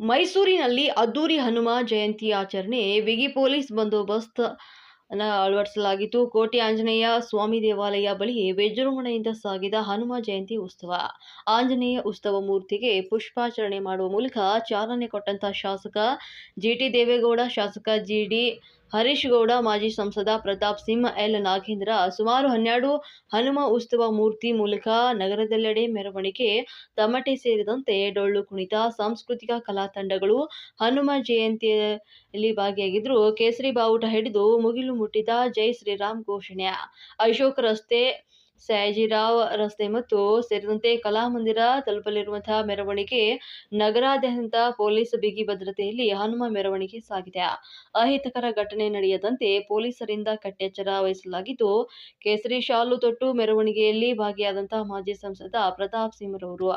ಮೈಸೂರಿನಲ್ಲಿ ಅದ್ದೂರಿ ಹನುಮ ಜಯಂತಿ ಆಚರಣೆ, ಬಿಗಿ ಪೊಲೀಸ್ ಬಂದೋಬಸ್ತ್ ಅಳವಡಿಸಲಾಗಿತ್ತು. ಕೋಟೆ ಆಂಜನೇಯ ಸ್ವಾಮಿ ದೇವಾಲಯ ಬಳಿ ವಿಜೃಂಭಣೆಯಿಂದ ಸಾಗಿದ ಹನುಮ ಜಯಂತಿ ಉತ್ಸವ. ಆಂಜನೇಯ ಉತ್ಸವ ಮೂರ್ತಿಗೆ ಪುಷ್ಪಾಚರಣೆ ಮಾಡುವ ಮೂಲಕ ಚಾಲನೆ ಕೊಟ್ಟಂತಹ ಶಾಸಕ ಜಿಟಿ ದೇವೇಗೌಡ, ಶಾಸಕ ಜಿಡಿ ಹರೀಶ್ ಗೌಡ, ಮಾಜಿ ಸಂಸದ ಪ್ರತಾಪ್ ಸಿಂಹ ಎಲ್. ನಾಗೇಂದ್ರ, ಸುಮಾರು ಹನ್ನೆರಡು ಹನುಮ ಉತ್ಸವ ಮೂರ್ತಿ ಮೂಲಕ ನಗರದೆಲ್ಲೆಡೆ ಮೆರವಣಿಗೆ ತಮಟೆ ಸೇರಿದಂತೆ ಡೊಳ್ಳು ಕುಣಿತ, ಸಾಂಸ್ಕೃತಿಕ ಕಲಾ ತಂಡಗಳು ಹನುಮ ಜಯಂತಿಯಲ್ಲಿ ಭಾಗಿಯಾಗಿದ್ರು. ಕೇಸರಿ ಬಾವುಟ ಹಿಡಿದು ಮುಗಿಲು ಮುಟ್ಟಿದ ಜೈ ಶ್ರೀರಾಮ್ ಘೋಷಣೆ. ಅಶೋಕ ರಸ್ತೆ ಸಯಾಜಿರಾವ್ ರಸ್ತೆ ಮತ್ತು ಸೇರಿದಂತೆ ಕಲಾಮಂದಿರ ತಲುಪಲಿರುವಂತಹ ಮೆರವಣಿಗೆ ನಗರಾದ್ಯಂತ ಪೊಲೀಸ್ ಬಿಗಿ ಭದ್ರತೆಯಲ್ಲಿ ಹನುಮ ಮೆರವಣಿಗೆ ಸಾಗಿದೆ. ಅಹಿತಕರ ಘಟನೆ ನಡೆಯದಂತೆ ಪೊಲೀಸರಿಂದ ಕಟ್ಟೆಚ್ಚರ ವಹಿಸಲಾಗಿದ್ದು, ಕೇಸರಿ ಶಾಲು ತೊಟ್ಟು ಮೆರವಣಿಗೆಯಲ್ಲಿ ಭಾಗಿಯಾದಂತಹ ಮಾಜಿ ಸಂಸದ ಪ್ರತಾಪ್ ಸಿಂಹರವರು